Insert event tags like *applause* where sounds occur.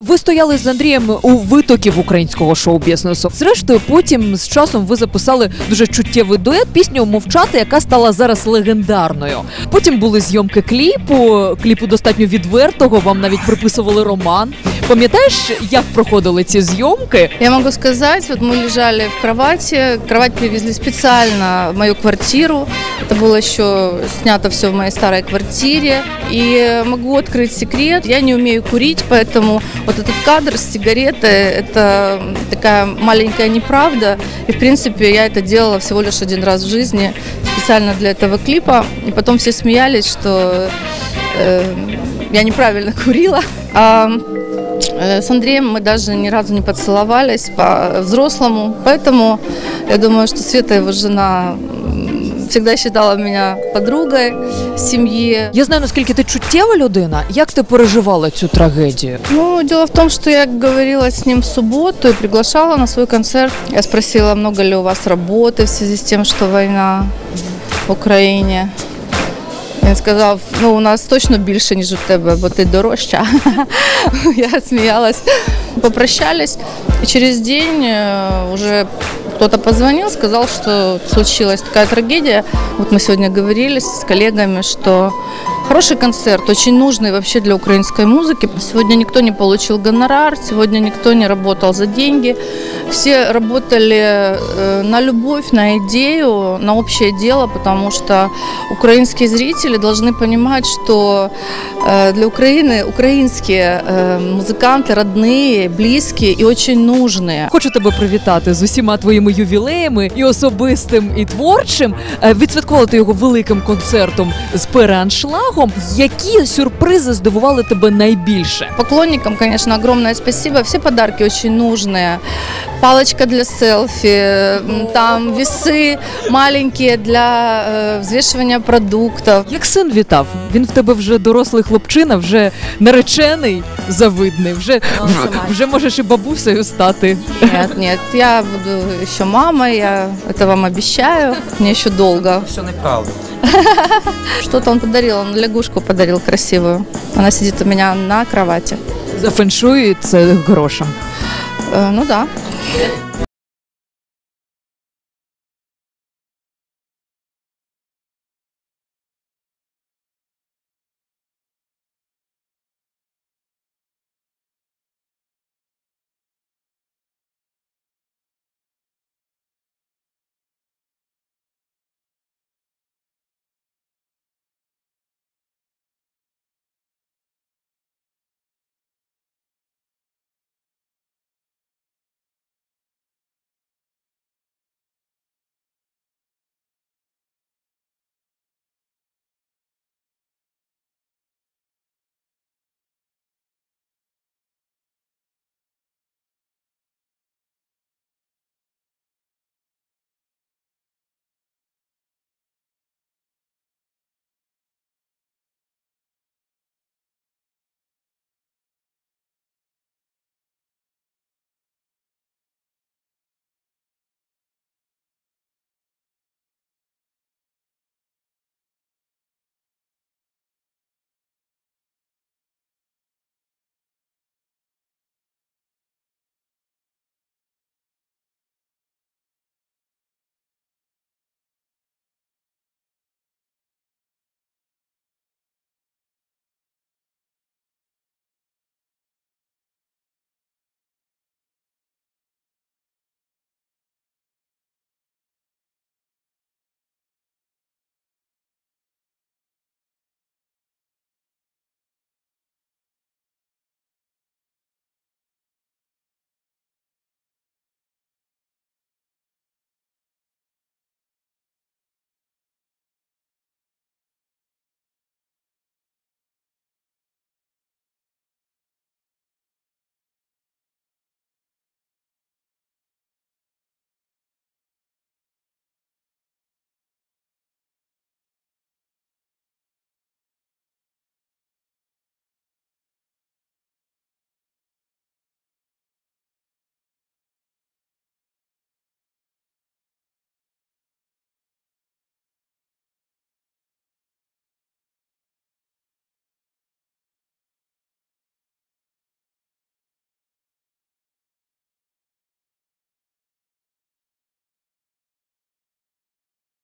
Ви стояли з Андрієм у витоків українського шоу-бізнесу. Зрештою, потім з часом ви записали дуже чуттєвий дует пісню Мовчати, яка стала зараз легендарною. Потім були зйомки кліпу, кліпу достатньо відвертого. Вам навіть приписували роман. Пам'ятаєш, як проходили ці зйомки? Я могу сказать, вот мы лежали в кровати, кровать привезли специально в мою квартиру. Это было еще снято все в моей старой квартире. И могу открыть секрет, я не умею курить, поэтому вот этот кадр с сигаретой, это такая маленькая неправда. И, в принципе, я это делала всего лишь один раз в жизни, специально для этого клипа. И потом все смеялись, что э, я неправильно курила. А Э, С Андреем мы даже ни разу не поцеловались по-взрослому, поэтому я думаю, что Света, его жена, м, всегда считала меня подругой семьи. Я знаю, наскільки ти чуттєва людина. Як ти переживала цю трагедію? Ну, дело в том, что я говорила с ним в субботу и приглашала на свой концерт. Я спросила, много ли у вас работы в связи с тем, что война в Україні. Він сказав, ну у нас точно більше, ніж у тебе, бо ти дорожча. *laughs* Я сміялась. Попрощались. И через день э, уже кто-то позвонил, сказал, что случилась такая трагедия. Вот мы сегодня говорили с коллегами, что хороший концерт, очень нужный вообще для украинской музыки. Сегодня никто не получил гонорар, сегодня никто не работал за деньги. Все работали э, на любовь, на идею, на общее дело, потому что украинские зрители должны понимать, что э, для Украины украинские э, музыканты родные, близкие и очень нужные. Хочу тебе привітати з усіма твоїми ювілеями і особистим, і творчим. Е, Відсвяткували його великим концертом з переаншлагом. Які сюрпризи здивували тебе найбільше? Поклонникам, конечно, огромное спасибо. Все подарки очень нужные Палочка для селфи, м, там весы маленькие для э, взвешивания продуктов. Як син вітав? Він в тебе вже дорослий хлопчина, вже наречений, завидний, вже, вже можеш і бабусею стати. Нет, нет, я буду еще мамой, я это вам обещаю. Мне еще долго. Все неправда. *laughs* Что-то он подарил, он лягушку подарил красивую. Она сидит у меня на кровати. За феншуй це грошем. Э, ну да. Yeah.